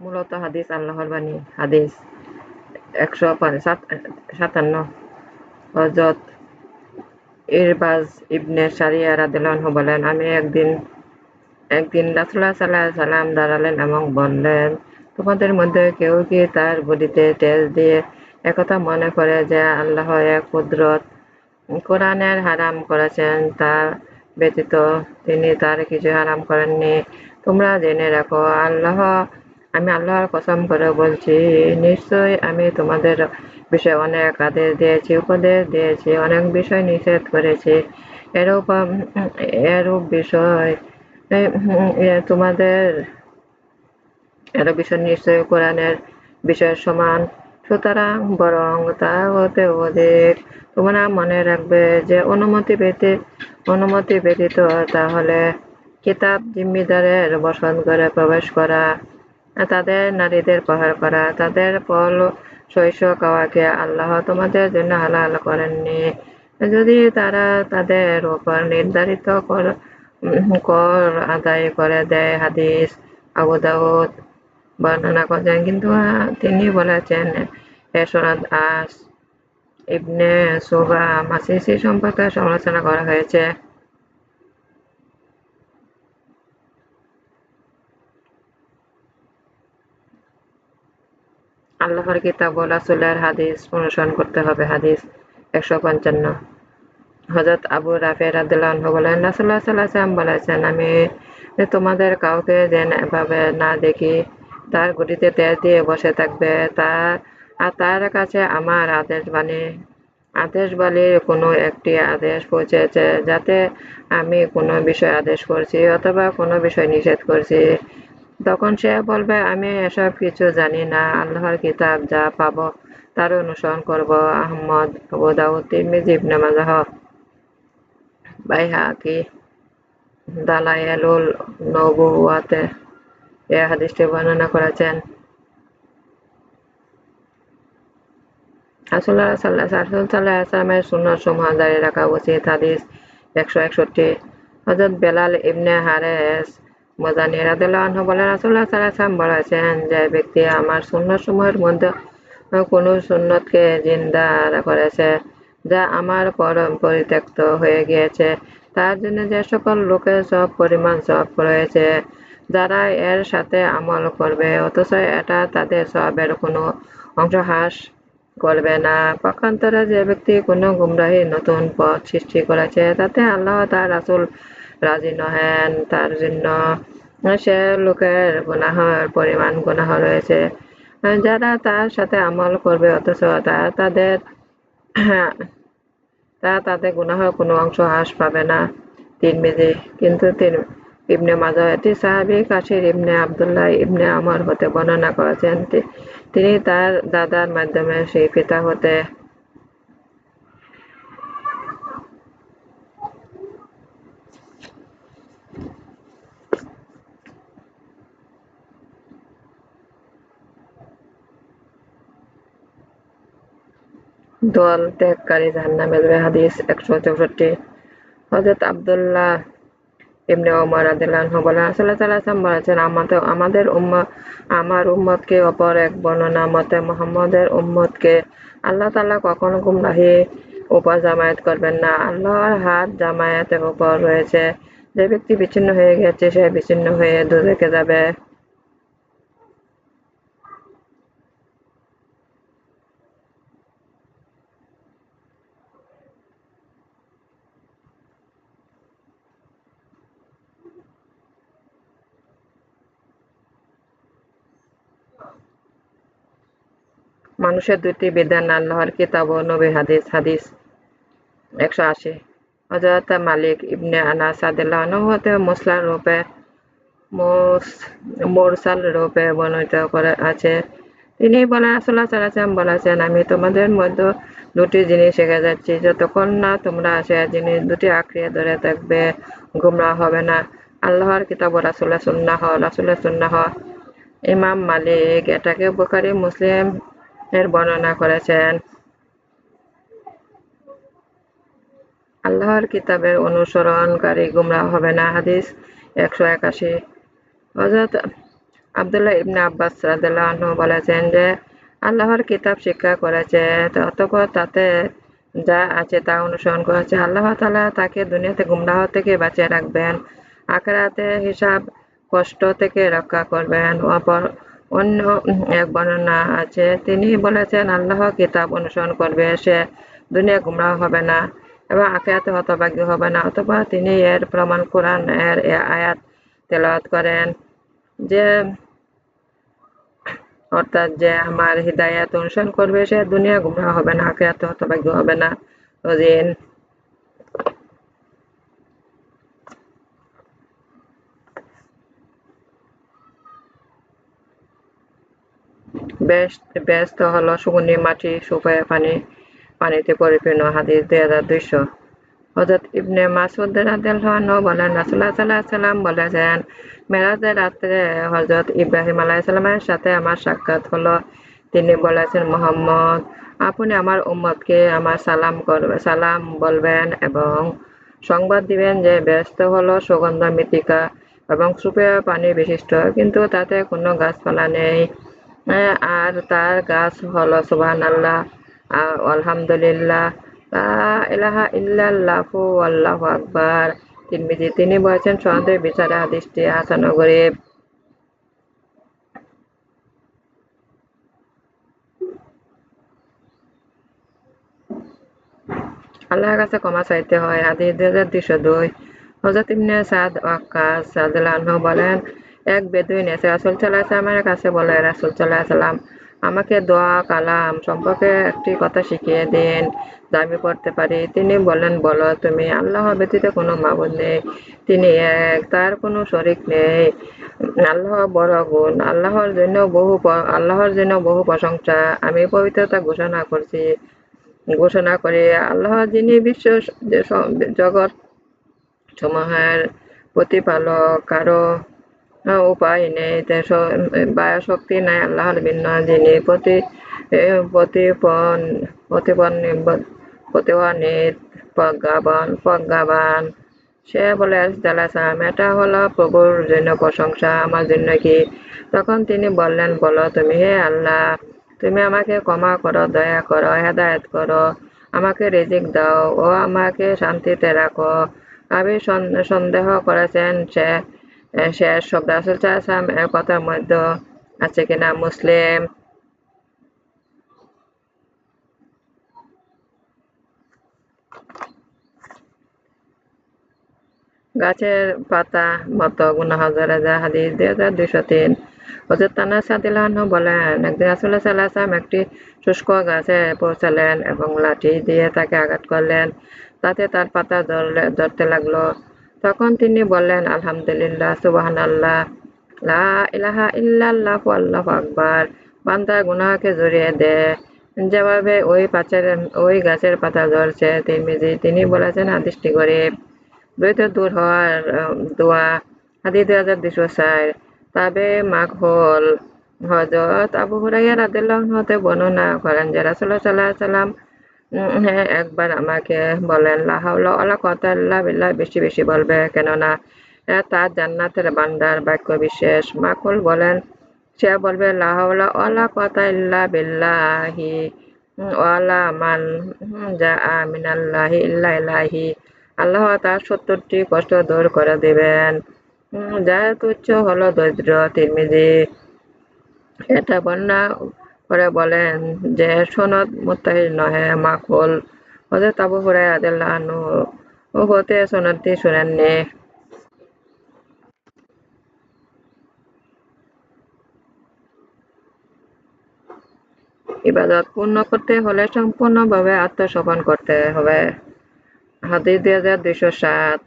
মূলত হাদিস, আল্লাহর বাণী, হাদিস একশো সাতান্ন। হজরত ইরবাজ ইবনে সারিয়া রাদিল্লাহু বলেন, আমি একদিন একদিন রাসুল্লাহ সাল্লাহ সাল্লাম দাঁড়ালেন এবং বললেন, তোমাদের মধ্যে কেউ কি তার বডিতে তেজ দিয়ে একথা মনে করে যে আল্লাহ এক কুদরত কোরআনের হারাম করেছেন? তা ব্যতীত তিনি তার কিছু হারাম করেননি। তোমরা জেনে রাখো, আল্লাহ আমি আল্লাহর কসম করে বলছি, নিশ্চয়ই আমি তোমাদের বিষয়ে অনেক আদেশ দিয়েছি, উপদেশ দিয়েছি, অনেক বিষয় নিষেধ করেছি। এরূপ এরূপ বিষয় তোমাদের, এরূপ বিষয় নিশ্চয়ই কোরআনের বিষয়ের সমান। সুতরাং বরং তা হতে অধিক তোমরা মনে রাখবে যে অনুমতি পেতে অনুমতি ব্যতীত তাহলে কিতাব জিম্মিদারের বসন করে প্রবেশ করা তাদের নারীদের প্রহার করা, তাদের ফল শৈশ খাওয়াকে আল্লাহ তোমাদের জন্য হালাল করেননি। যদি তারা তাদের উপর নির্ধারিত কর কর আদায় করে দেয়, হাদিস, আবু দাউদ বর্ণনা করেছেন, কিন্তু তিনি বলেছেন এসরাদ আস ইবনে সুবা মাসিসি সম্পর্কে সমালোচনা করা হয়েছে। আল্লাহর কিতাব ও রাসুলের হাদিস অনুসরণ করতে হবে, হাদিস একশো পঞ্চান্ন। হজরত আবু রাফে রাদিল্লাহ বলেন রাসুল্লাহ সাল্লাম বলেছেন, আমি তোমাদের কাউকে যেভাবে না দেখি, তার গুটিতে তেজ দিয়ে বসে থাকবে তার আর তার কাছে আমার আদেশ বাণী, আদেশ বালির কোনো একটি আদেশ পৌঁছেছে, যাতে আমি কোনো বিষয় আদেশ করছি অথবা কোনো বিষয় নিষেধ করছি। তখন সে বলবে, আমি এসব কিছু জানি না। আল্লাহর কিতাব যা পাব তার অনুসরণ করব। আহমদ আবু দাউদ তিরমিজি ইবনে মাজাহ, বাইহাকি নবুয়াতে এ হাদিসটি বর্ণনা করেছেন। সমূহ রাখা উচিত। হাদিস একশো একষট্টি। হজরত বেলাল ইবনে হারেস মজানি রাদিল্লাহ বলেন রাসুল্লাহ সাল্লাম বলেছেন যে ব্যক্তি আমার সুন্নত সমূহের মধ্যে কোনো সুন্নতকে জিন্দা করেছে, যা আমার পরম পরিত্যক্ত হয়ে গিয়েছে। তার জন্য যে সকল লোকের সব পরিমাণ সব রয়েছে, যারা এর সাথে আমল করবে, অথচ এটা তাদের সবের কোনো অংশ হ্রাস করবে না। পক্ষান্তরে যে ব্যক্তি কোনো গুমরাহি নতুন পথ সৃষ্টি করেছে, তাতে আল্লাহ তার রাসুল রাজি নহেন তার জন্য সে লোকের গুনাহর পরিমাণ গুনাহ রয়েছে। যারা তার সাথে আমল করবে, অথচ তা তাদের তা তাদের গুনাহর কোনো অংশ হ্রাস পাবে না। তিন মেজি কিন্তু তিন ইবনে মাজা, এটি সাহাবি কাশির ইবনে আবদুল্লাহ ইবনে আমর হতে বর্ণনা করেছেন। তিনি তার দাদার মাধ্যমে সেই পিতা হতে দল ত্যাগকারী জাহান্নামে হাদিস একশো চৌষট্টি। হজরত আবদুল্লাহ ইবনে ওমর রাদিয়াল্লাহু বলেন, রাসূলুল্লাহ সাল্লাল্লাহু বলেছেন, আমাদের আমাদের উম্মত, আমার উম্মতকে অপর এক বর্ণনা মতে মুহাম্মদের উম্মতকে আল্লাহ তাআলা কখনো গুমরাহি উপর জামায়াত করবেন না। আল্লাহর হাত জামায়াতের উপর রয়েছে। যে ব্যক্তি বিচ্ছিন্ন হয়ে গেছে সে বিচ্ছিন্ন হয়ে দুর্ভেগে যাবে। মানুষের দুটি বিধান আল্লাহর কিতাব ও নবী হাদিস হাদিস একশো আশি। হজরত মালিক ইবনে আনাস আদিল্লাহ হতে মুসলান রূপে মোরসাল রূপে বর্ণিত করে আছে। তিনি বলেন আসল্লাহ সাল্লাম বলেছেন, আমি তোমাদের মধ্যে দুটি জিনিস শিখে যাচ্ছি। যতক্ষণ না তোমরা সে জিনিস দুটি আঁকড়িয়ে ধরে থাকবে গুমরা হবে না। আল্লাহর কিতাব রাসুল্লাহ সুন্নাহ রাসুল্লাহ সুন্নাহ। ইমাম মালিক এটাকে বুখারি মুসলিম এর বর্ণনা করেছেন। আল্লাহর কিতাবের অনুসরণকারী গুমরা হবে না, হাদিস একশো একাশি। হজরত আব্দুল্লাহ ইবনে আব্বাস আনহু বলেছেন যে, আল্লাহর কিতাব শিক্ষা করেছে, অতপর তাতে যা আছে তা অনুসরণ করেছে। আল্লাহ তাআলা তাকে দুনিয়াতে গুমরাহ থেকে বাঁচিয়ে রাখবেন, আখেরাতে হিসাব কষ্ট থেকে রক্ষা করবেন, অপর অন্য এক বর্ণনা আছে। তিনি বলেছেন, আল্লাহ কিতাব অনুসরণ করবে, সে দুনিয়া গুমরাহ হবে না এবং আখেরাতে হতভাগ্য হবে না। অথবা তিনি এর প্রমাণ কোরআন এর আয়াত তেলাওয়াত করেন যে, অর্থাৎ যে আমার হৃদায়াত অনুসরণ করবে, সে দুনিয়া গুমরাহ হবে না, আখেরাতে হতভাগ্য হবে না। ওদিন ব্যস্ত হলো সুগন্ধি মাটি সুপায় পানি, পানিতে পরিপূর্ণ হাদিস দুই দুইশো হজরত ইবনে মাসুদ রাদিয়াল্লাহু বলেন, রাসূলুল্লাহ সাল্লাল্লাহু সাল্লাম বলেছেন, মেরাজের রাত্রে হজরত ইব্রাহিম আলাইহিস সালামের সাথে আমার সাক্ষাৎ হলো। তিনি বলেছেন, মোহাম্মদ, আপনি আমার উম্মতকে আমার সালাম করবে সালাম বলবেন এবং সংবাদ দিবেন যে ব্যস্ত হলো সুগন্ধ মৃত্তিকা এবং সুপেয় পানি বিশিষ্ট, কিন্তু তাতে কোনো গাছপালা নেই। আর তার গাছ হলো সুবহান আল্লাহ আলহামদুলিল্লাহ ইলাহা ইল্লাল্লাহু আল্লাহু আকবার। তিরমিজি, তিনি বলেছেন সনদের বিচারে, হাদিসটি হাসান গরিব। আল্লাহর কাছে ক্ষমা চাইতে হয়। হাদিস দুই হাজার দুইশো দুই। হজরত ইবনে সাদ ওয়াক্কাস রাদিয়াল্লাহু বলেন এক বেদুইন এসে, রাসূল আলাইহি সাল্লামের কাছে বলে, রাসুল আলাইহি সাল্লাম, আমাকে দোয়া, কালাম সম্পর্কে একটি কথা শিখিয়ে দিন আমি পড়তে পারি। তিনি বলেন বলো, তুমি আল্লাহ ব্যতীত কোনো মাবুদ নেই, তিনি এক, তার কোনো শরিক নেই। আল্লাহ বড় গুণ, আল্লাহর জন্য বহু আল্লাহর জন্য বহু প্রশংসা। আমি পবিত্রতা ঘোষণা করছি, ঘোষণা করে, আল্লাহ যিনি বিশ্ব জগৎ সমূহের প্রতিপালক, কারও উপায় নেই। বায়ু শক্তি নাই, আল্লাহর ভিন্ন যিনি প্রতি প্রতিপন প্রতিপন প্রতিপন্নিত প্রজ্ঞাবান প্রজ্ঞাবান। সে বলে সালাম এটা হলো প্রভুর জন্য প্রশংসা, আমার জন্য কি? তখন তিনি বললেন, বলো তুমি, হে আল্লাহ, তুমি আমাকে ক্ষমা করো, দয়া করো, হেদায়ত করো, আমাকে রিজিক দাও, ও আমাকে শান্তিতে রাখো। আমি সন্দেহ করেছেন সে। শেষ শব্দ আসল চাষাম কথার মধ্যে আছে কিনা মুসলিম? গাছের পাতা মতো গুনাহজরে যা হাদিস দুই হাজার দুইশো তিন। হজরত তানা সাদিলাহনু বলেন, একদিন রাসুল্লাহ সাল্লাহাম একটি শুষ্ক গাছে পৌঁছালেন এবং লাঠি দিয়ে তাকে আঘাত করলেন। তাতে তার পাতা ধরতে লাগল। তখন তিনি বললেন, আলহামদুলিল্লাহ সুবাহান আল্লাহ লা ইলাহা ইল্লাল্লাহু আল্লাহু আকবার, বান্দা গুনাহকে জড়িয়ে দে। যেভাবে ওই পাচের, ওই গাছের পাতা ধরছে তিরমিজি তিনি বলেছেন, হাদিসটি গরিব। দ্বৈত দূর হওয়ার দোয়া হাদি দুই হাজার দুশো চার তবে মাঘল হজরত আবু হুরাইয়া রাদিল্লাহ হতে বর্ণনা করেন যে রাসুল্লাহ সাল্লাহ সাল্লাম হ্যাঁ একবার আমাকে বলেন আল্লাহ বিল্লাহ বেশি বেশি বলবে। কেননা তার জান্নাতের বান্দার বাক্য বিশেষ। মাকুল বলেন, সে বলবে ইল্লা বিল্লাহি ওয়ালা মান যা আমিনাল্লাহি ইল্লা আল্লাহ তার সত্তরটি কষ্ট দূর করে দেবেন। যা তুচ্ছ হলো দরিদ্র তিরমিজি। এটা বন্যা করে বলেন যে, সনদ মুতাহিদ নহে, মাকুল। হজরত আবু হুরাই রাদিয়াল্লাহু আনহু হতে সনদটি শুনেননি। ইবাদত পূর্ণ করতে হলে সম্পূর্ণভাবে আত্মসমর্পণ করতে হবে। হাদিস দুই হাজার দুইশো সাত।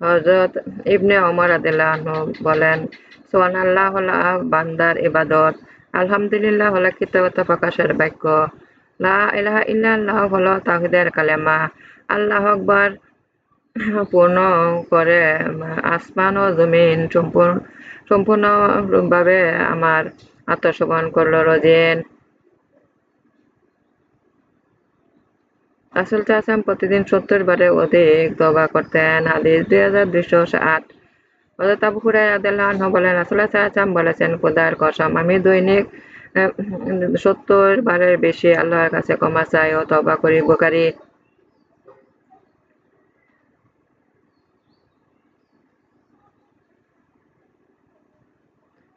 হজরত ইবনে ওমর আদিল্লাহ বলেন সোহান আল্লাহ, বান্দার ইবাদত। আলহামদুলিল্লাহ হলো কৃতজ্ঞতা প্রকাশের বাক্য লা ইলাহা ইল্লাল্লাহ, হলো তাহিদের কালেমা। আল্লাহ আকবার পূর্ণ করে আসমান ও জমিন সম্পূর্ণ সম্পূর্ণভাবে আমার আত্মসমর্পণ করল রোজেন। রাসুল চাচাম প্রতিদিন সত্তর বারে অধিক দবা করতেন। হাদিস দুই হাজার দুইশো আট। হযরত আবু হুরায়রা বলেন রাসূলুল্লাহ সাল্লাল্লাহু বলেছেন খোদার কসম। আমি দৈনিক সত্তর বারের বেশি আল্লাহর কাছে ক্ষমা চাই ও তওবা করি বুখারী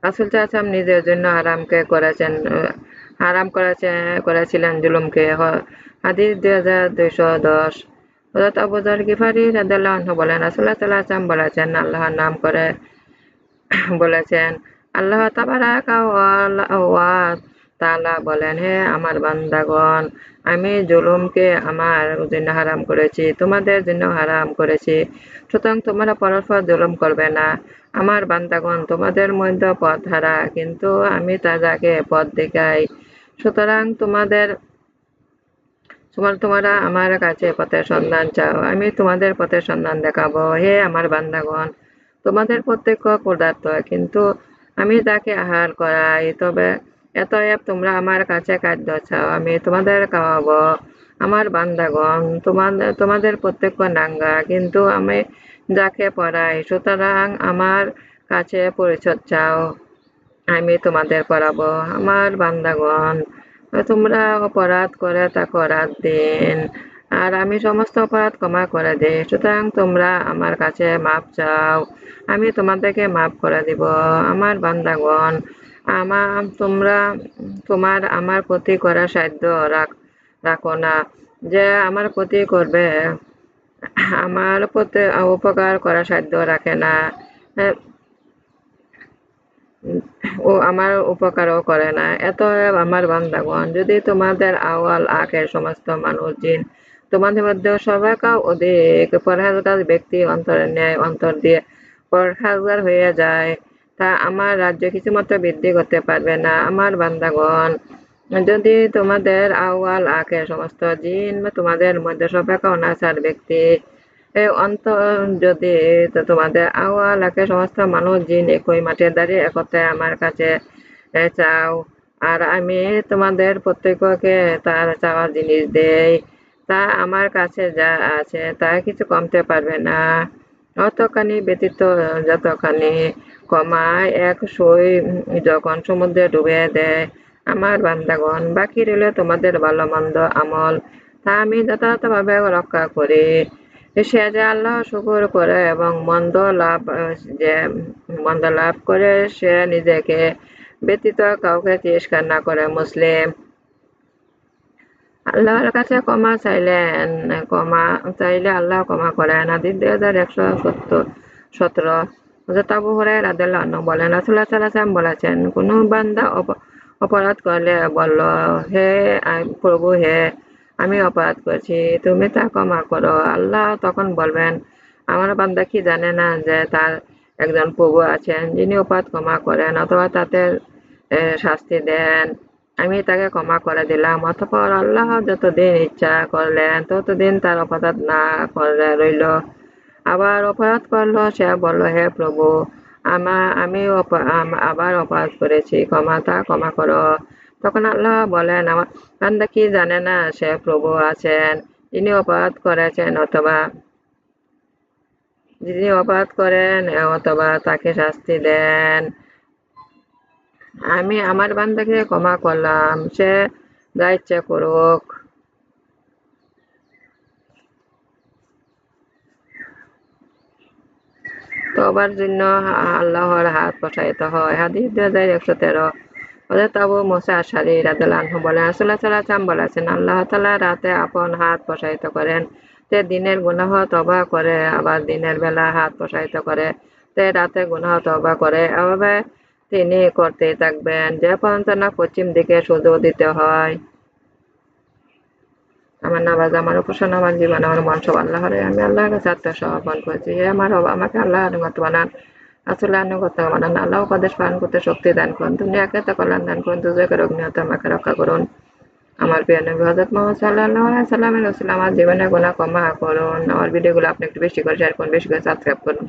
রাসূল সাল্লাল্লাহু নিজের জন্য হারামকে করেছেন আরাম করেছেন করেছিলেন জুলুমকে। হাদিস দুই হাজার দুইশো দশ হযরত আবু যর গিফারি রাদিয়াল্লাহু আনহু বলেন, রাসূলুল্লাহ সাল্লাল্লাহু আলাইহি বলেছেন, আল্লাহর নাম করে বলেছেন, আল্লাহ তাআলা বলেন, হে আমার বান্দাগণ, আমি জুলুমকে আমার জন্য হারাম করেছি, তোমাদের জন্য হারাম করেছি, সুতরাং তোমরা পরস্পর জুলুম করবে না। আমার বান্দাগণ, তোমাদের মধ্যে পথ হারা, কিন্তু আমি তাদেরকে পথ দেখাই, সুতরাং তোমাদের তোমার তোমরা আমার কাছে পথের সন্ধান চাও। আমি তোমাদের পথের সন্ধান দেখাবো। হে আমার বান্দাগণ, তোমাদের প্রত্যেক পদার্থ কিন্তু আমি তাকে আহার করাই। তবে এতএব তোমরা আমার কাছে খাদ্য চাও, আমি তোমাদের খাওয়াবো। আমার বান্দাগণ তোমাদের তোমাদের প্রত্যেক নাঙ্গা, কিন্তু আমি যাকে পড়াই সুতরাং আমার কাছে পরিচয় চাও, আমি তোমাদের করাবো আমার বান্দাগণ তোমরা অপরাধ করে তা করার দিন। আর আমি সমস্ত অপরাধ ক্ষমা করে দিই। সুতরাং তোমরা আমার কাছে মাপ চাও। আমি তোমাদেরকে মাপ করে দিব। আমার বান্দাগণ আমার তোমরা, তোমার আমার ক্ষতি করার সাধ্য রাখ, রাখো না। যে আমার ক্ষতি করবে, আমার প্রতি উপকার করার সাধ্য রাখে না। ও আমার উপকারও করে না। এত আমার বান্দাগণ, যদি তোমাদের আওয়াল, আখের সমস্ত মানুষ, জিন তোমাদের মধ্যে সবাইকা অধিক পরহেজগার ব্যক্তি অন্তরের ন্যায় অন্তর দিয়ে পরহেজগার হয়ে যায়, তা আমার রাজ্য কিছুমাত্র বৃদ্ধি করতে পারবে না। আমার বান্দাগণ, যদি তোমাদের আওয়াল, আখের সমস্ত জিন তোমাদের মধ্যে সবাইকা অনাচার ব্যক্তি এই অন্তর যদি তোমাদের আওয়াল আখের সমস্ত মানুষ জিন একই মাঠে দাঁড়িয়ে একত্রে আমার কাছে চাও। আর আমি তোমাদের প্রত্যেককে তার চাওয়ার জিনিস দেই। তা আমার কাছে যা আছে, তা কিছু কমতে পারবে না। অতখানি ব্যতীত যতখানি কমায়, এক সই যখন সমুদ্রে ডুবে দেয় আমার বান্দাগণ। বাকি রইলে তোমাদের ভালো মন্দ আমল। তা আমি যথাযথভাবে রক্ষা করি। সে যে আল্লাহ শুকুর করে এবং মন্দ লাভ যে মন্দ লাভ করে সে নিজেকে ব্যতীত কাউকে তিরস্কার না করে, মুসলিম। আল্লাহর কাছে ক্ষমা চাইলেন, ক্ষমা চাইলে আল্লাহ ক্ষমা দুই হাজার একশো সত্তর, সতেরো। হরাই রাদিয়াল্লাহু বলেন, রাসূলুল্লাহ সাল্লাল্লাহু বলেছেন, কোন বান্দা অপরাধ করলে বলল, হে প্রভু, হে আমি অপরাধ করছি, তুমি তা ক্ষমা করো। আল্লাহ তখন বলবেন, আমার বান্দা কি জানে না যে তার একজন প্রভু আছেন যিনি অপরাধ ক্ষমা করেন অথবা তাতে শাস্তি দেন। আমি তাকে ক্ষমা করে দিলাম, অতপর আল্লাহ যতদিন ইচ্ছা করলেন, ততদিন তার অপরাধ না করে রইল। আবার অপরাধ করল, সে বলল, হে প্রভু, আমা আমি, আবার অপরাধ করেছি, ক্ষমা তা ক্ষমা করো। তখন আল্লাহ বলেন, আমার বান্দা কি জানে না? সে প্রভু আছেন, যিনি অপরাধ করেছেন অথবা যিনি অপরাধ করেন অথবা তাকে শাস্তি দেন। আমি আমার বান্দাকে ক্ষমা করলাম, সে যা ইচ্ছে করুক। তবার জন্য আল্লাহর হাত প্রসারিত হয়। হাদিস দুই হাজার একশো তেরো। হজরত আবু মোসা আশারি রাদু বলেন আসল্লাহ সাল্লাম বলেছেন আল্লাহ তালা রাতে আপন হাত প্রসারিত করেন। তে দিনের গুনাহ তবা করে, আবার দিনের বেলা হাত প্রসারিত করে। তে রাতে গুনাহ তবা করে। এভাবে তিনি করতেই থাকবেন। যে পর্যন্ত না পশ্চিম দিকে সূর্য দিতে হয়। আমার নামাজ, আমার উপাসন আমার জীবন, আমার মন সব আল্লাহরে। আমি আল্লাহর কাছে আত্মসমর্পণ করছি। হে আমার আমাকে আল্লাহ বানান। আসলে আনুগত মানান আল্লাহ উপদেশ পালন করতে শক্তি দান করুন। তুমি একে তো কল্যাণ দান করুন দুজকের অগ্নিহত আমাকে রক্ষা করুন। আমার প্রিয় নবী হজরত মোহাম্মদ সাল্লাহ সাল্লামের রসুল, আমার জীবনে গোনা ক্ষমা করুন। আমার ভিডিওগুলো আপনি একটু বেশি করে শেয়ার করুন, বেশি করে সাবস্ক্রাইব করুন।